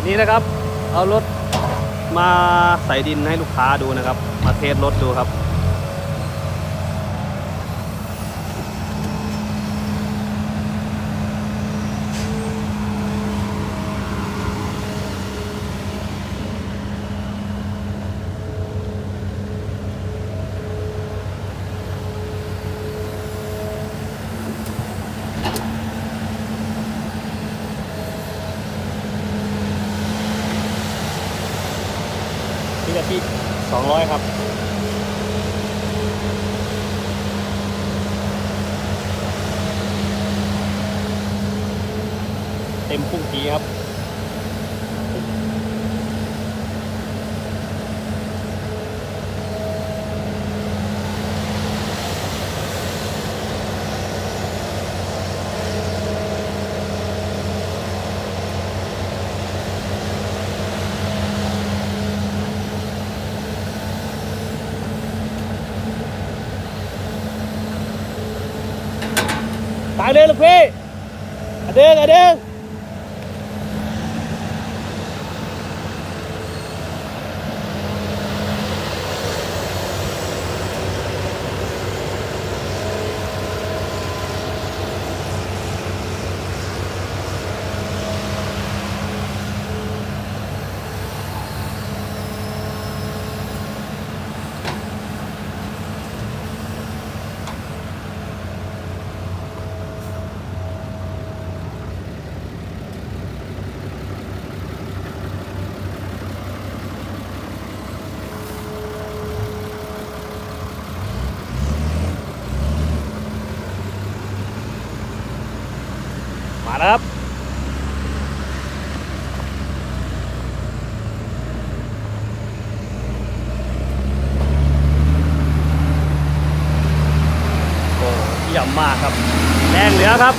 วันนี้นะครับ เอารถมาใส่ดินให้ลูกค้าดูนะครับ มาเทสรถดูครับ นี่กะทิสองร้อยครับเต็มพุ่งทีครับ ตายเลยลูกพี่อะเด้งอะเด้ง มาแล้วครับโอ้เยี่ยมมากครับแรงเหลือครับ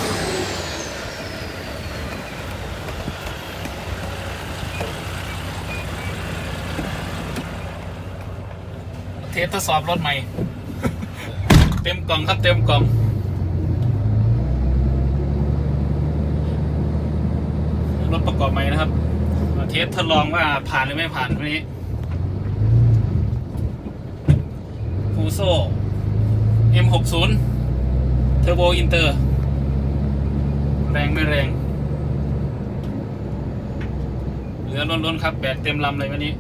เทสทดสอบรถใหม่ เต็มกล่องครับเต็มกล่อง รถ ประกอบใหม่นะครับ เทสทดลองว่าผ่านหรือไม่ผ่านวันนี้ฟูโซ M60 เทอร์โบอินเตอร์ แรงไม่แรง เหลือล้นๆครับแบตเต็มลำเลยวันนี้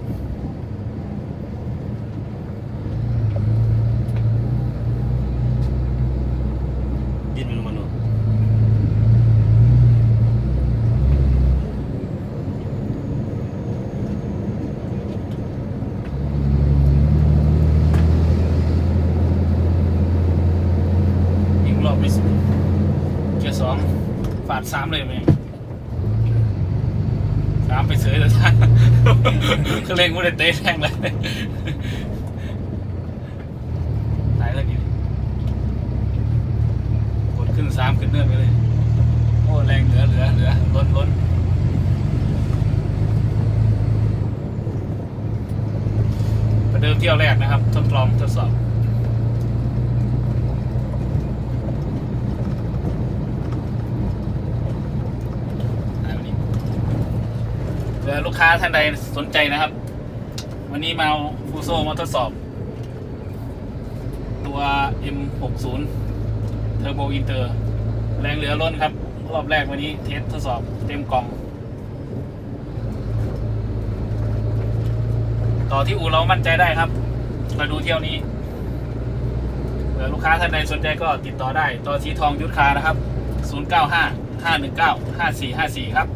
มันลงมาหนู ยิงรอบไม่สุด เกียร์สองฝาดสามเลยไหมสามไปเสยแต่ท่านก็เล่งไม่ได้เตะแรงเลยตายแล้วกี่กดขึ้นสามขึ้นเนื่อไปเลย โอ้แรงเหลือเหลือเหลือล้นล้นประเดิมเที่ยวแรกนะครับ ทดลองทดสอบ อ่าวันนี้เผื่อ ลูกค้าท่านใดสนใจนะครับ วันนี้มาฟูโซมาทดสอบ ตัว M60 เทอร์โบอินเตอร์แรงเหลือล้นครับ รอบแรกวันนี้เทสทดสอบเต็มกล่อง ต่อที่อู่เรามั่นใจได้ครับ มาดูเที่ยวนี้เผื่อลูกค้าท่านใดสนใจก็ติดต่อได้ ต่อทีทองยุทธคานะครับ 095 519 5454 ครับ